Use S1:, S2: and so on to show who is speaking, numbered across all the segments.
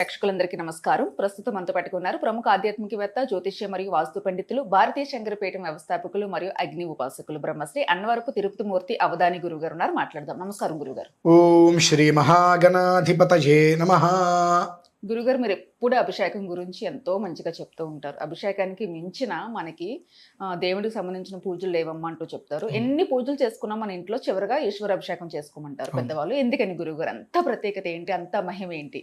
S1: ప్రేక్షకులందరికీ నమస్కారం. ప్రస్తుతం మనతో పట్టుకున్నారు ప్రముఖ ఆధ్యాత్మికవేత్త జ్యోతిష్య మరియు వాస్తు పండితులు భారతీయ శంకరపీఠం వ్యవస్థాపకులు మరియు అగ్ని ఉపాసకులు బ్రహ్మశ్రీ అన్నవరపు తిరుపతి మూర్తి అవధాని గురువు గారు ఉన్నారు. మాట్లాడదాం. నమస్కారం గురుగారు.
S2: ఓం శ్రీ మహాగణాధిపతయే నమ.
S1: గురుగారు మీరు ఎప్పుడు అభిషేకం గురించి ఎంతో మంచిగా చెప్తూ ఉంటారు. అభిషేకానికి మించిన మనకి దేవుడికి సంబంధించిన పూజలు లేవమ్మా అంటూ చెప్తారు. ఎన్ని పూజలు చేసుకున్నా మన ఇంట్లో చివరిగా ఈశ్వర అభిషేకం చేసుకోమంటారు. పెద్దవాళ్ళు. ఎందుకని గురుగారు? అంత ప్రత్యేకత ఏంటి? అంత మహిమ ఏంటి?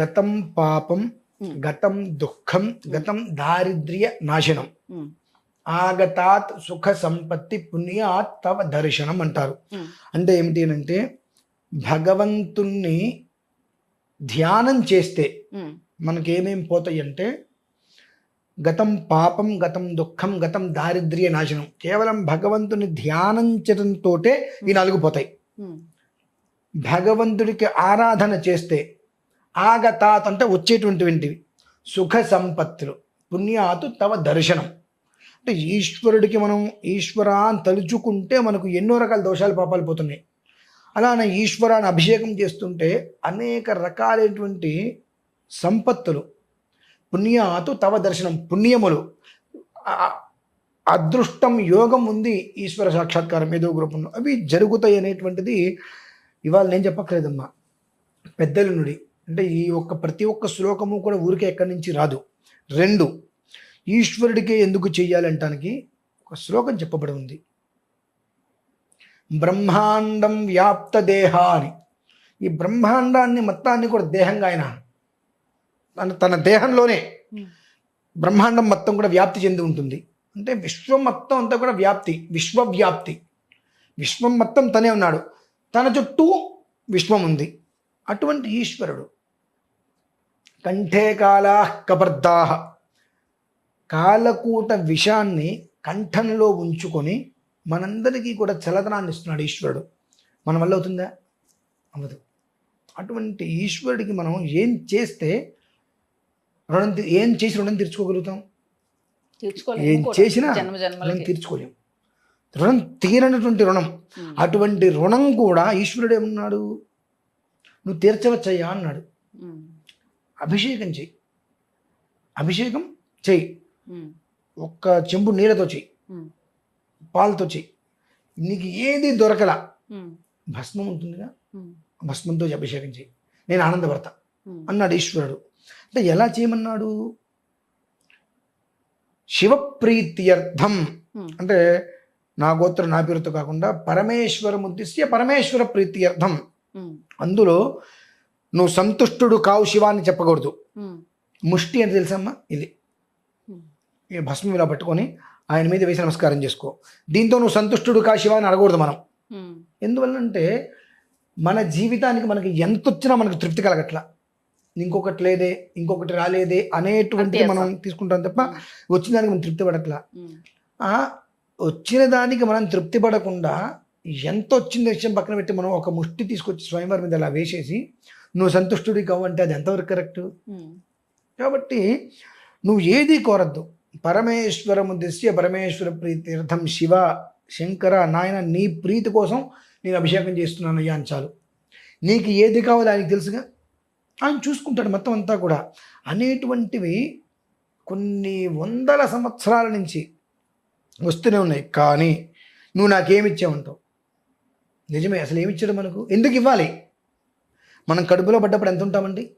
S2: గతం పాపం. గతం దుఃఖం గతం దారిద్ర్య నాశనం. ఆగతాత్ సుఖ సంపత్తి పుణ్యాత్ తవ దర్శనం అంటారు. అంటే ఏమిటి అంటే భగవంతుణ్ణి ధ్యానం చేస్తే మనకేమేం పోతాయి అంటే గతం పాపం గతం దుఃఖం గతం దారిద్ర్య నాశనం కేవలం భగవంతుని ధ్యానించడంతో ఈ నాలుగు పోతాయి. భగవంతుడికి ఆరాధన చేస్తే ఆగతాత్ అంటే వచ్చేటువంటివి సుఖ సంపత్తులు. పుణ్యాతు తవ దర్శనం. అంటే ఈశ్వరుడికి మనం ఈశ్వరా అని తలుచుకుంటే మనకు ఎన్నో రకాల దోషాలు పాపాలు పోతున్నాయి. అలానే ఈశ్వరాన్ని అభిషేకం చేస్తుంటే అనేక రకాలైనటువంటి సంపత్తులు పుణ్యాతు తవ దర్శనం పుణ్యములు. అదృష్టం యోగం ఉంది ఈశ్వర సాక్షాత్కారం ఏదో గ్రూపంలో అవి జరుగుతాయి అనేటువంటిది ఇవాళ నేను చెప్పక్కర్లేదమ్మా. పెద్దల నుండి అంటే ఈ ఒక్క ప్రతి ఒక్క శ్లోకము కూడా ఊరికే ఎక్కడి నుంచి రాదు. రెండు ఈశ్వరుడికే ఎందుకు చెయ్యాలంటానికి ఒక శ్లోకం చెప్పబడి ఉంది. బ్రహ్మాండం వ్యాప్త దేహ అని ఈ బ్రహ్మాండాన్ని మొత్తాన్ని కూడా దేహంగా ఆయన తన తన దేహంలోనే
S1: ఉమ్.
S2: బ్రహ్మాండం మొత్తం కూడా వ్యాప్తి చెంది ఉంటుంది. అంటే విశ్వం మొత్తం అంతా కూడా వ్యాప్తి విశ్వవ్యాప్తి. విశ్వం మొత్తం తనే ఉన్నాడు. తన చుట్టూ విశ్వం ఉంది అటువంటి ఈశ్వరుడు. కంఠే కాలా కబర్దాహ కాలకూట విషాన్ని కంఠంలో ఉంచుకొని మనందరికీ కూడా చలతనాన్ని ఇస్తున్నాడు ఈశ్వరుడు. మన వల్ల అవుతుందా? అవ్వదు. అటువంటి ఈశ్వరుడికి మనం ఏం చేస్తే రుణం ఏం చేసి రుణం తీర్చుకోగలుగుతాం?
S1: తీర్చుకోలేము
S2: ఏం. చేసినా రుణం
S1: జన్మలకి.
S2: తీర్చుకోలేం రుణం తీరనటువంటి రుణం. అటువంటి రుణం కూడా ఈశ్వరుడు ఏమన్నాడు? నువ్వు తీర్చవచ్చయ్యా అన్నాడు. అభిషేకం చెయ్యి. అభిషేకం చెయ్యి. ఒక్క చెంబు నీళ్ళతో చెయ్యి. పాలతో చెయ్యి. నీకు ఏది దొరకలా. భస్మం ఉంటుందిగా. భస్మంతో అభిషేకం చెయ్యి. నేను ఆనందపడతా
S1: ఉమ్,
S2: అన్నాడు ఈశ్వరుడు. అంటే ఎలా చేయమన్నాడు? శివప్రీత్యర్థం. అంటే నా గోత్రం నా పేరుతో కాకుండా పరమేశ్వరం ఉద్దేశ్య పరమేశ్వర ప్రీత్యర్థం
S1: ఉమ్,
S2: అందులో నువ్వు సంతుష్టుడు కావు శివాన్ని చెప్పకూడదు.
S1: ఉమ్,
S2: ముష్టి అని తెలుసమ్మా? ఇది. భస్మం ఇలా పట్టుకొని ఆయన మీద వేసి నమస్కారం చేసుకో. దీంతో నువ్వు సంతుష్టుడు కా శివాన్ని అడగకూడదు మనం. ఎందువల్లంటే మన జీవితానికి మనకి ఎంత వచ్చినా మనకు తృప్తి కలగట్లా. ఇంకొకటి లేదే ఇంకొకటి రాలేదే అనేటువంటిది
S1: అంతే
S2: మనం. తీసుకుంటాం తప్ప వచ్చిన దానికి మనం తృప్తి పడట్లా. వచ్చిన దానికి మనం తృప్తి పడకుండా ఎంత వచ్చింది విషయం పక్కన పెట్టి మనం ఒక ముష్టి తీసుకొచ్చి స్వయంవరం మీద అలా వేసేసి నువ్వు సంతుష్టుడి కావు అంటే అది ఎంతవరకు కరెక్ట్? కాబట్టి నువ్వు ఏది కోరద్దు. పరమేశ్వరము దృశ్య పరమేశ్వర ప్రీత్యర్థం శివ శంకర నాయన నీ ప్రీతి కోసం నేను అభిషేకం చేస్తున్నాను అయ్యా అని చాలు. నీకు ఏది కావాలో ఆయనకి తెలుసుగా? ఆయన చూసుకుంటాడు మొత్తం అంతా కూడా. అనేటువంటివి కొన్ని వందల సంవత్సరాల నుంచి వస్తూనే ఉన్నాయి. కానీ నువ్వు నాకేమిచ్చావంటావు నిజమే అసలు ఏమిచ్చాడు మనకు? ఎందుకు ఇవ్వాలి? మనం కడుపులో పడ్డప్పుడు ఎంత ఉంటామండి?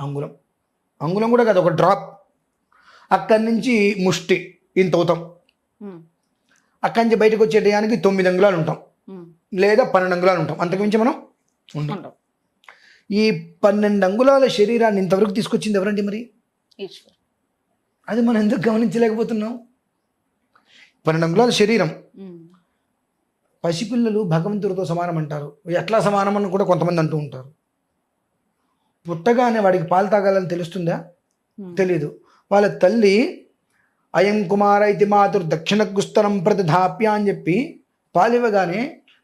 S2: అంగుళం. అంగుళం కూడా కాదు ఒక డ్రాప్ అక్కడి నుంచి ముష్టి ఇంత అవుతాం. అక్కడి నుంచి బయటకు వచ్చే టయానికి తొమ్మిది అంగుళాలు ఉంటాం. లేదా పన్నెండు అంగుళాలు ఉంటాం. అంతకుమించి మనం ఉంటాం. ఈ పన్నెండు అంగుళాల శరీరాన్ని ఇంతవరకు తీసుకొచ్చింది ఎవరండి మరి? అది మనం ఎందుకు గమనించలేకపోతున్నాం? పన్నెండు అంగుళాల శరీరం. పసిపిల్లలు భగవంతుడితో సమానం అంటారు ఎట్లా సమానం అని కూడా కొంతమంది అంటూ ఉంటారు. పుట్టగానే వాడికి పాలు తాగాలని తెలుస్తుందా?
S1: ఉమ్,
S2: తెలియదు వాళ్ళ తల్లి అయం కుమార ఇది మాతురు దక్షిణ గుస్తరం ప్రతిధాప్య అని చెప్పి పాలివ్వగానే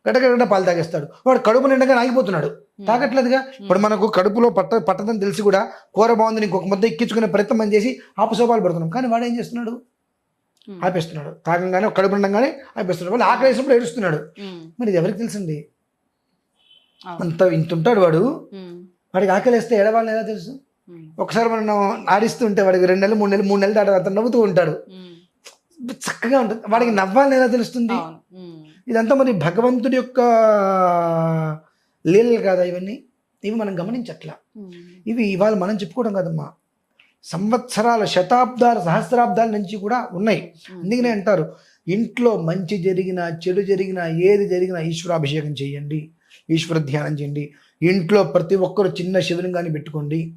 S2: గడగడ పాలు తాగేస్తాడు. వాడు కడుపు నిండగా ఆగిపోతున్నాడు. తాగట్లేదుగా? ఇప్పుడు మనకు కడుపులో పట్ట పట్టదని తెలిసి కూడా కూర బాగుంది ఇంకొక ముద్ద ఎక్కించుకునే ప్రయత్నం మనం చేసి ఆపసోపాలు పడుతున్నాం. కానీ వాడు ఏం చేస్తున్నాడు? ఆపేస్తున్నాడు. తాగంగానే కడుపు నిండగానే ఆపేస్తున్నాడు. వాళ్ళు ఆకలి వేసినప్పుడు ఏడుస్తున్నాడు. మరి ఇది ఎవరికి తెలిసింది. అంత ఇంత ఉంటాడు వాడు వాడికి ఆకలిస్తే ఎడవాళ్ళని ఎలా తెలుసు? ఒకసారి మనం ఆడిస్తుంటే వాడికి రెండు నెలలు మూడు నెలలు మూడు నెలలు దాటి అతను నవ్వుతూ ఉంటాడు. చక్కగా ఉంటుంది. వాడికి నవ్వాలని ఎలా తెలుస్తుంది? ఇదంతా మరి భగవంతుడి యొక్క లీలలు కాదా ఇవన్నీ? ఇవి మనం గమనించట్లా. ఇవి ఇవాళ మనం చెప్పుకోవడం కాదమ్మా. సంవత్సరాల శతాబ్దాల సహస్రాబ్దాల నుంచి కూడా ఉన్నాయి. అందుకనే అంటారు ఇంట్లో మంచి జరిగినా చెడు జరిగినా ఏది జరిగినా ఈశ్వరాభిషేకం చేయండి ఈశ్వర ధ్యానం చేయండి. ఇంట్లో ప్రతి ఒక్కరు చిన్న శివలింగాన్ని పెట్టుకోండి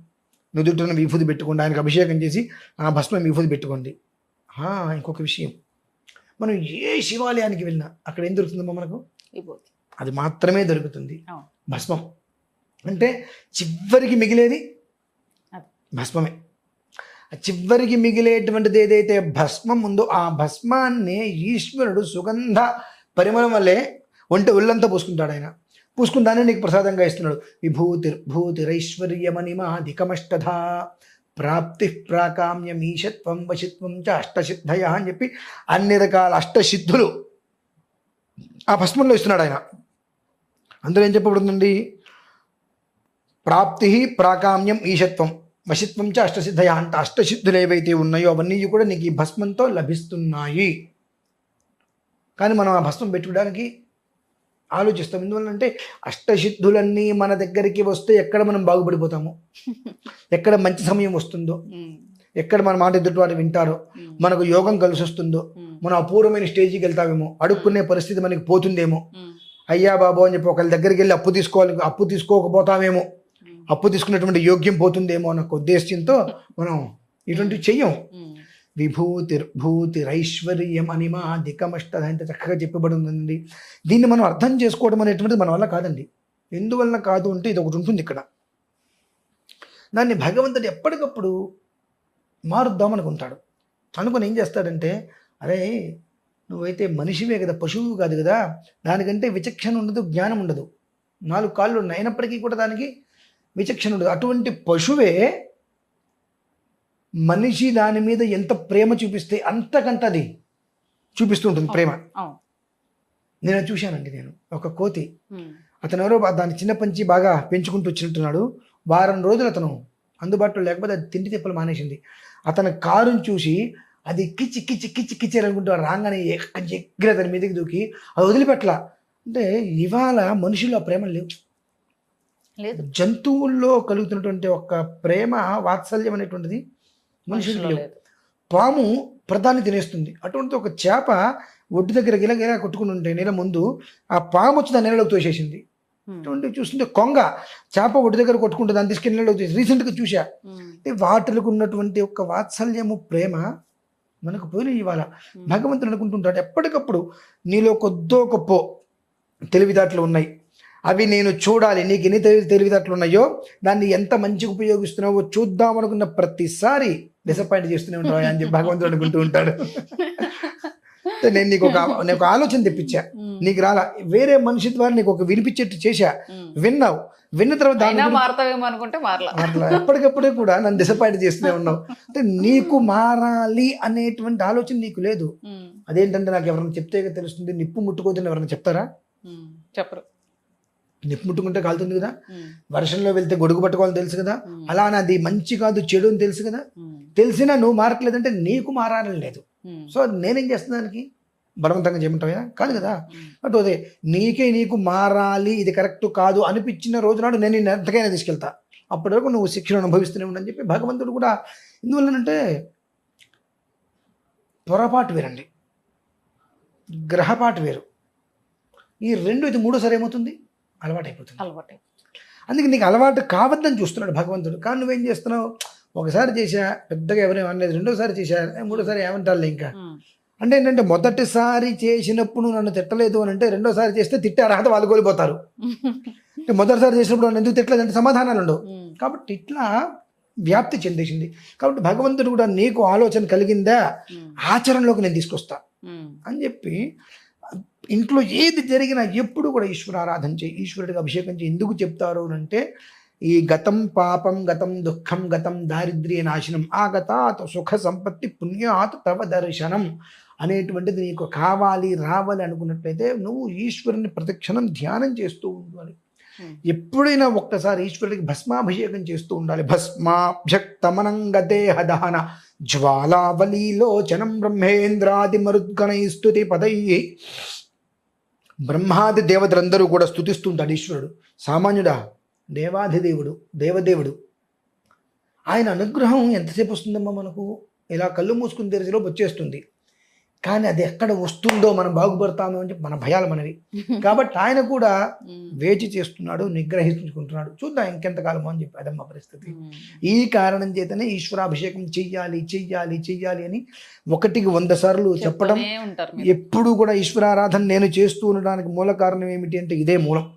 S2: నుదుటిన విభూతి పెట్టుకోండి ఆయనకు అభిషేకం చేసి ఆ భస్మం విభూతి పెట్టుకోండి. ఇంకొక విషయం. మనం ఏ శివాలయానికి వెళ్ళినా అక్కడ ఏం దొరుకుతుందమ్మా మనకు? అది మాత్రమే దొరుకుతుంది. భస్మం. అంటే చివరికి మిగిలేది. భస్మమే. చివరికి మిగిలేటువంటిది ఏదైతే భస్మం ఉందో ఆ భస్మాన్ని ఈశ్వరుడు సుగంధ పరిమళం వల్లే ఒంటి ఒళ్ళంతా పూసుకుంటాడు ఆయన. పూసుకుందానే నీకు ప్రసాదంగా ఇస్తున్నాడు. విభూతి భూతిరైశ్వర్యమణిమాధికమష్టధ ప్రాప్తి ప్రాకామ్యం ఈశత్వం వశిత్వం చ అష్టసిద్ధయ అని చెప్పి అన్ని రకాల అష్టసిద్ధులు ఆ భస్మంలో ఇస్తున్నాడు ఆయన. అందులో ఏం చెప్పబడుతుంది ప్రాప్తి ప్రాకామ్యం ఈశత్వం వశిత్వం చ అష్టసిద్ధయ అంట అష్టసిద్ధులు ఏవైతే ఉన్నాయో అవన్నీ కూడా నీకు ఈ భస్మంతో లభిస్తున్నాయి. కానీ మనం ఆ భస్మం పెట్టుకోవడానికి ఆలోచిస్తాం. ఎందువల్లంటే అష్టసిద్ధులన్నీ మన దగ్గరికి వస్తే ఎక్కడ మనం బాగుపడిపోతాము? ఎక్కడ మంచి సమయం వస్తుందో? ఎక్కడ మన మాట ఎదుటి వారు వింటారో? మనకు యోగం కలిసి వస్తుందో? మనం అపూర్వమైన స్టేజ్కి వెళ్తామేమో? అడుక్కునే పరిస్థితి మనకి పోతుందేమో? అయ్యా బాబు అని చెప్పి ఒకళ్ళ దగ్గరికి వెళ్ళి అప్పు తీసుకోవాలి అప్పు తీసుకోకపోతామేమో? అప్పు తీసుకున్నటువంటి యోగ్యం పోతుందేమో అన్న ఒక ఉద్దేశంతో మనం ఇటువంటివి చెయ్యం.
S1: ఉమ్,
S2: విభూతిర్భూతిరైశ్వర్యం అనిమా దికమష్ట అంటే చక్కగా చెప్పబడి ఉందండి దీన్ని మనం అర్థం చేసుకోవడం అనేటువంటిది మన వల్ల కాదండి. ఎందువల్ల కాదు అంటే ఇది ఒకటి ఉంటుంది ఇక్కడ. దాన్ని భగవంతుడు ఎప్పటికప్పుడు మారుద్దాం అనుకుంటాడు. అనుకుని ఏం చేస్తాడంటే అరే నువ్వైతే మనిషివే కదా పశువు కాదు కదా దానికంటే విచక్షణ ఉండదు జ్ఞానం ఉండదు. నాలుగు కాళ్ళు ఉన్నాయి. అయినప్పటికీ కూడా దానికి విచక్షణ ఉండదు అటువంటి పశువే మనిషి దాని మీద ఎంత ప్రేమ చూపిస్తే అంతకంత అది చూపిస్తూ ఉంటుంది ప్రేమ. నేను చూశానండి నేను ఒక కోతి. అతను ఎవరో బా- దాని చిన్న పంచి బాగా పెంచుకుంటూ వచ్చినట్టున్నాడు. వారం రోజులు అతను అందుబాటులో లేకపోతే అది తిండి తిప్పలు మానేసింది. అతని కారుని చూసి అది కిచ్చి కిచ్చి కిచ్చి కిచ్చి అనుకుంటూ రాగానే ఎక్కడి ఎగ్గిర దాని మీదకి దూకి అది వదిలిపెట్టలా. అంటే ఇవాళ మనుషుల్లో ప్రేమ లేవు.
S1: లేదు.
S2: జంతువుల్లో కలుగుతున్నటువంటి ఒక ప్రేమ వాత్సల్యం అనేటువంటిది
S1: లేదు.
S2: పాము ప్రధాన్ని తినేస్తుంది. అటువంటి ఒక చేప ఒడ్డు దగ్గర గిల గిల కొట్టుకుని ఉంటే నీళ్ళ ముందు ఆ పాము వచ్చి దాని నీళ్ళలోకి తోసేసింది. అటువంటి చూస్తుంటే కొంగ చేప ఒడ్డు దగ్గర కొట్టుకుంటే దాన్ని తీసుకెళ్ళి నీళ్ళలోకి తోసి రీసెంట్గా చూసా వాటిలకు ఉన్నటువంటి ఒక వాత్సల్యము ప్రేమ మనకు పోయిన ఇవాళ. భగవంతుడు అనుకుంటుంటాడు ఎప్పటికప్పుడు నీలో కొద్దో గొప్ప తెలివిదాట్లు ఉన్నాయి. అవి నేను చూడాలి. నీకు ఎన్ని తెలివి ఉన్నాయో దాన్ని ఎంత మంచిగా ఉపయోగిస్తున్నావో చూద్దాం అనుకున్న ప్రతిసారి డిసప్పాయింట్ చేస్తూనే ఉంటావు అని చెప్పి భగవంతుడు అనుకుంటూ ఉంటాడు. నేను నీకు ఒక నేను ఒక ఆలోచన తెప్పించా. నీకు రాలా వేరే మనిషి ద్వారా నీకు ఒక వినిపించేట్టు చేశా. విన్నావు. విన్న తర్వాత ఎప్పటికప్పుడే కూడా నన్ను డిసప్పాయింట్ చేస్తూనే ఉన్నావు. అంటే నీకు మారాలి అనేటువంటి ఆలోచన నీకు లేదు. అదేంటంటే నాకు ఎవరైనా చెప్తే తెలుస్తుంది. నిప్పు ముట్టుకోదని ఎవరైనా చెప్తారా?
S1: చెప్పరు.
S2: నిప్పు ముట్టుకుంటే కాలుతుంది కదా? వర్షంలో వెళ్తే గొడుగు పట్టుకోవాలని తెలుసు కదా? అలా అది మంచి కాదు చెడు అని తెలుసు కదా? తెలిసినా నువ్వు మారట్లేదంటే నీకు మారాలని లేదు. సో నేనేం చేస్తున్నా దానికి? బలవంతంగా చేయమంటావా కాదు కదా. అటు అదే నీకే నీకు మారాలి ఇది కరెక్ట్ కాదు అనిపించిన రోజు నాడు నేను ఎంతకైనా తీసుకెళ్తా. అప్పటి వరకు నువ్వు శిక్షణ అనుభవిస్తూనే ఉండని చెప్పి భగవంతుడు కూడా ఎందువల్లనంటే పొరపాటు వేరండి. గ్రహపాటు వేరు. ఈ రెండు ఇది మూడోసారి ఏమవుతుంది? అలవాటు అయిపోతుంది
S1: అలవాటు
S2: అందుకే నీకు అలవాటు కావద్దని చూస్తున్నాడు భగవంతుడు. కానీ నువ్వేం చేస్తున్నావు? ఒకసారి చేశా పెద్దగా ఎవరేం అనలేదు రెండోసారి చేశా ఏ, మూడోసారి ఏమంటారులే ఇంకా. అంటే ఏంటంటే మొదటిసారి చేసినప్పుడు నన్ను తిట్టలేదు అని అంటే రెండోసారి చేస్తే తిట్టే అర్హత వాళ్ళు కోల్పోతారు. అంటే మొదటిసారి చేసినప్పుడు నన్ను ఎందుకు తిట్టలేదు అంటే సమాధానాలు ఉండవు. కాబట్టి ఇట్లా వ్యాప్తి చెందేసింది. కాబట్టి భగవంతుడు కూడా నీకు ఆలోచన కలిగిందా? ఆచరణలోకి నేను తీసుకొస్తా అని చెప్పి ఇంట్లో ఏది జరిగినా ఎప్పుడు కూడా ఈశ్వర ఆరాధన చేయి ఈశ్వరుడికి అభిషేకం చేయి. ఎందుకు చెప్తారు అని అంటే ఈ గతం పాపం గతం దుఃఖం గతం దారిద్ర్య నాశనం ఆ గతాత్ సుఖ సంపత్తి పుణ్యాత్ తవ దర్శనం అనేటువంటిది నీకు కావాలి రావాలి అనుకున్నట్లయితే నువ్వు ఈశ్వరుని ప్రతిక్షణం ధ్యానం చేస్తూ ఉండాలి.
S1: Hmm.
S2: ఎప్పుడైనా ఒక్కసారి ఈశ్వరుడికి భస్మాభిషేకం చేస్తూ ఉండాలి. భస్మాభ్యక్తమనంగతే హదహన జ్వాలావలీలోచనం బ్రహ్మేంద్రాది మరుద్గణై స్తుతి పదై బ్రహ్మాది దేవతలందరూ కూడా స్థుతిస్తుంటాడు ఈశ్వరుడు. సామాన్యుడా? దేవాధిదేవుడు దేవదేవుడు. ఆయన అనుగ్రహం ఎంతసేపు వస్తుందమ్మా మనకు? ఇలా కళ్ళు మూసుకుని తెరిచిలోపు వచ్చేస్తుంది. కానీ అది ఎక్కడ వస్తుందో మనం బాగుపడతామో అని చెప్పి మన భయాలు మనవి. కాబట్టి ఆయన కూడా వేచి చేస్తున్నాడు నిగ్రహించుకుంటున్నాడు. చూద్దాం ఇంకెంతకాలం అని చెప్పి అదమ్మ పరిస్థితి. ఈ కారణం చేతనే ఈశ్వరాభిషేకం చెయ్యాలి చెయ్యాలి చెయ్యాలి అని ఒకటికి వంద సార్లు చెప్పడం ఎప్పుడు కూడా ఈశ్వరారాధన నేను చేస్తూ ఉండడానికి మూల కారణం ఏమిటి అంటే ఇదే మూలం.